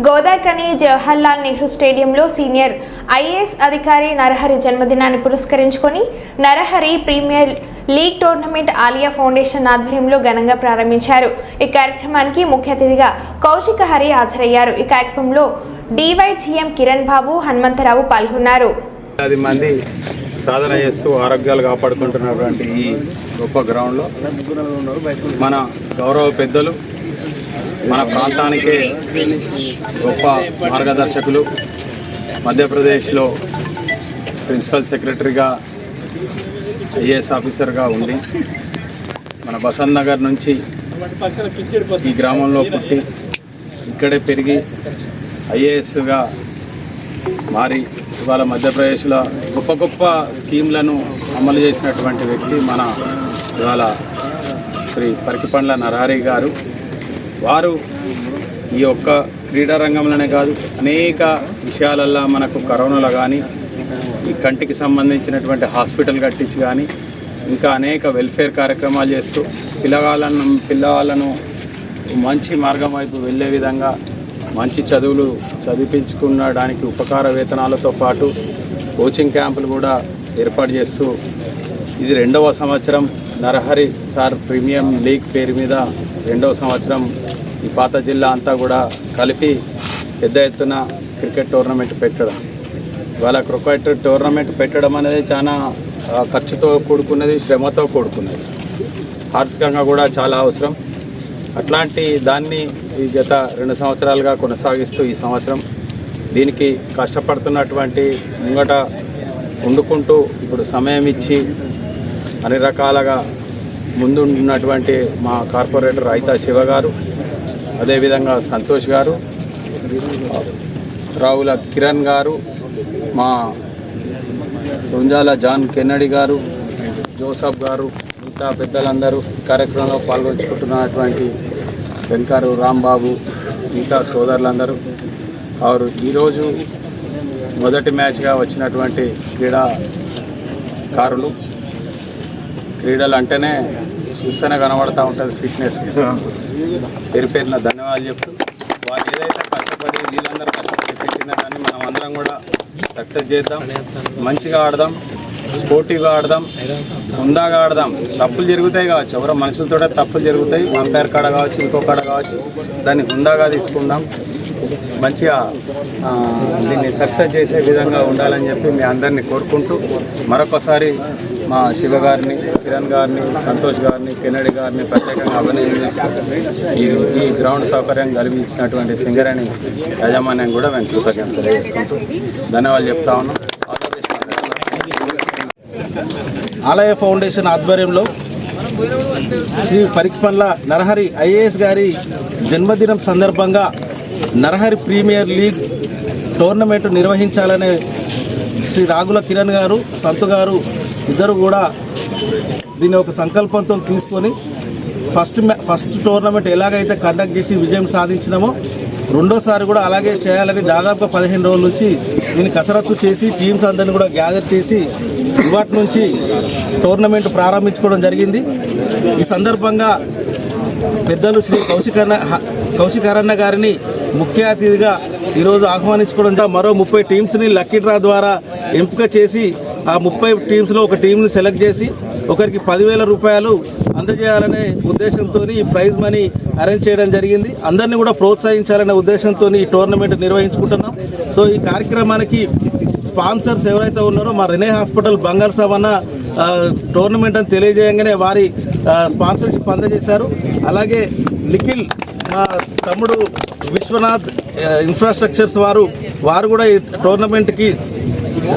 గోదాకని జవహర్లాల్ నెహ్రూ స్టేడియంలో senior IAS అధికారి నరహరి జన్మదినాన్ని పురస్కరించుకొని Narahari premier league tournament Aliya foundation ఆధ్వర్యంలో ఘనంగా ప్రారంభించారు. ఈ కార్యక్రమానికి ముఖ్య అతిథిగా కౌశిక హరి హాజరయ్యారు. ఈ కార్యక్రమంలో డివైజీఎం కిరణ్ బాబు హనుమంతరావు పాల్గొన్నారు. మంది సాధన చేస్తూ ఆరోగ్యాలు కాపాడుకుంటున్నటువంటి ఈ గొప్ప గ్రౌండ్లో మన గౌరవ పెద్దలు మన ప్రాంతానికే గొప్ప మార్గదర్శకులు మధ్యప్రదేశ్లో ప్రిన్సిపల్ సెక్రటరీగా ఐఏఎస్ ఆఫీసర్గా ఉండి మన బసంత్ నగర్ నుంచి ఈ గ్రామంలో పుట్టి ఇక్కడే పెరిగి ఐఏఎస్గా మారి ఇవాళ మధ్యప్రదేశ్లో గొప్ప గొప్ప స్కీమ్లను అమలు చేసినటువంటి వ్యక్తి మన ఇవాళ శ్రీ పరికిపండ్ల నరహరి గారు. వారు ఈ యొక్క క్రీడా రంగంలోనే కాదు అనేక విషయాలల్లో మనకు కరోనాలో కానీ ఈ కంటికి సంబంధించినటువంటి హాస్పిటల్ కట్టించి కానీ ఇంకా అనేక వెల్ఫేర్ కార్యక్రమాలు చేస్తూ పిల్లగాళ్ళను పిల్లవాళ్ళను మంచి మార్గం వైపు వెళ్ళే విధంగా మంచి చదువులు చదివించుకునడానికి ఉపకార వేతనాలతో పాటు కోచింగ్ క్యాంపులు కూడా ఏర్పాటు చేస్తూ ఇది రెండవ సంవత్సరం నరహరి సార్ ప్రీమియం లీగ్ పేరు మీద రెండవ సంవత్సరం ఈ పాత జిల్లా అంతా కూడా కలిపి పెద్ద ఎత్తున క్రికెట్ టోర్నమెంట్ పెట్టడం. ఇవాళ క్రికెట్ టోర్నమెంట్ పెట్టడం అనేది చాలా ఖర్చుతో కూడుకున్నది శ్రమతో కూడుకున్నది. ఆర్థికంగా కూడా చాలా అవసరం. అట్లాంటి దాన్ని ఈ గత రెండు సంవత్సరాలుగా కొనసాగిస్తూ ఈ సంవత్సరం దీనికి కష్టపడుతున్నటువంటి ముంగట వండుకుంటూ ఇప్పుడు సమయం ఇచ్చి అన్ని రకాలుగా ముందున్నటువంటి మా కార్పొరేటర్ రైతా శివ గారు అదేవిధంగా సంతోష్ గారు రావుల కిరణ్ గారు మా Runjala John Kennedy garu Joseph garu మిగతా పెద్దలందరూ కార్యక్రమంలో పాల్గొంచుకుంటున్నటువంటి వెంకారు రాంబాబు మిగతా సోదరులందరూ. వారు ఈరోజు మొదటి మ్యాచ్గా వచ్చినటువంటి క్రీడాకారులు. క్రీడలు అంటేనే చూస్తేనే కనబడతా ఉంటుంది ఫిట్నెస్ పేరు పేరున ధన్యవాదాలు చెప్తూ వాళ్ళు ఏదైతే కష్టపడి వీళ్ళందరూ కష్టపడి పెట్టినా కానీ మనం అందరం కూడా సక్సెస్ చేద్దాం మంచిగా ఆడదాం స్పోర్టివ్గా ఆడదాం హుందాగా ఆడదాం. తప్పులు జరుగుతాయి కావచ్చు ఎవరో మనుషులతో తప్పులు జరుగుతాయి. అంపైర్ కాడ కావచ్చు ఇంకో కాడ కావచ్చు దాన్ని హుందాగా తీసుకుందాం. మంచిగా దీన్ని సక్సెస్ చేసే విధంగా ఉండాలని చెప్పి మీ అందరినీ కోరుకుంటూ మరొకసారి మా శివ గారిని కిరణ్ గారిని సంతోష్ గారిని కెనడి గారిని ప్రత్యేకంగా అభినందిస్తూ ఈ ఈ గ్రౌండ్ సౌకర్యం కలిగించినటువంటి సింగరేణి యాజమాన్యం కూడా మేము కృతజ్ఞతలు తెలియజేసుకుంటూ ధన్యవాదాలు చెప్తా ఉన్నాం. ఆలయ ఫౌండేషన్ ఆధ్వర్యంలో శ్రీ పరిక్పండ్ల నరహరి ఐఏఎస్ గారి జన్మదినం సందర్భంగా నరహరి ప్రీమియర్ లీగ్ టోర్నమెంట్ నిర్వహించాలనే శ్రీ రాగుల కిరణ్ గారు సంతు గారు ఇద్దరు కూడా దీన్ని ఒక సంకల్పంతో తీసుకొని ఫస్ట్ ఫస్ట్ టోర్నమెంట్ ఎలాగైతే కండక్ట్ చేసి విజయం సాధించినామో రెండోసారి కూడా అలాగే చేయాలని దాదాపుగా పదిహేను రోజుల నుంచి దీన్ని కసరత్తు చేసి టీమ్స్ అందరిని కూడా గ్యాదర్ చేసి ఇవాటి నుంచి టోర్నమెంట్ ప్రారంభించుకోవడం జరిగింది. ఈ సందర్భంగా పెద్దలు శ్రీ కౌశికన్న కౌశికరన్న గారిని ముఖ్య అతిథిగా ఈరోజు ఆహ్వానించుకోవడం మరో ముప్పై టీమ్స్ని లక్కీ డ్రా ద్వారా ఎంపిక చేసి ఆ ముప్పై టీమ్స్లో ఒక టీంని సెలెక్ట్ చేసి ఒకరికి పదివేల రూపాయలు అందజేయాలనే ఉద్దేశంతో ఈ ప్రైజ్ మనీ అరేంజ్ చేయడం జరిగింది. అందరినీ కూడా ప్రోత్సహించాలనే ఉద్దేశంతో ఈ టోర్నమెంట్ నిర్వహించుకుంటున్నాం. సో ఈ కార్యక్రమానికి స్పాన్సర్స్ ఎవరైతే ఉన్నారో మా రెనే హాస్పిటల్ బంగారు సవన్న టోర్నమెంట్ అని తెలియజేయంగానే వారి స్పాన్సర్షిప్ అందజేశారు. అలాగే నిఖిల్ మా తమ్ముడు విశ్వనాథ్ ఇన్ఫ్రాస్ట్రక్చర్స్ వారు వారు కూడా ఈ టోర్నమెంట్కి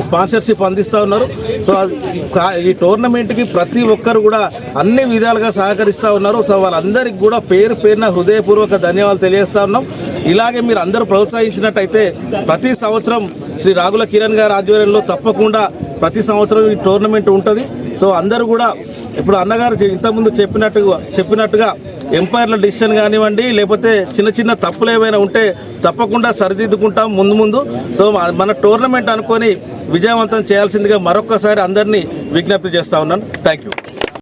స్పాన్సర్షిప్ అందిస్తూ ఉన్నారు. సో ఈ టోర్నమెంట్కి ప్రతి ఒక్కరు కూడా అన్ని విధాలుగా సహకరిస్తూ ఉన్నారు. సో వాళ్ళందరికీ కూడా పేరు పేరున హృదయపూర్వక ధన్యవాదాలు తెలియజేస్తూ ఉన్నాం. ఇలాగే మీరు అందరూ ప్రోత్సహించినట్టయితే ప్రతి సంవత్సరం శ్రీ రాగుల కిరణ్ గారి ఆధ్వర్యంలో తప్పకుండా ప్రతి సంవత్సరం ఈ టోర్నమెంట్ ఉంటుంది. సో అందరూ కూడా ఇప్పుడు అన్నగారు ఇంతకుముందు చెప్పినట్టుగా చెప్పినట్టుగా ఎంపైర్ల డిసిషన్ కానివ్వండి లేకపోతే చిన్న చిన్న తప్పులు ఏమైనా ఉంటే తప్పకుండా సరిదిద్దుకుంటాం ముందు ముందు. సో మన- టోర్నమెంట్ అనుకొని విజయవంతం చేయాల్సిందిగా మరొక్కసారి అందరినీ విజ్ఞప్తి చేస్తా ఉన్నాను. Thank you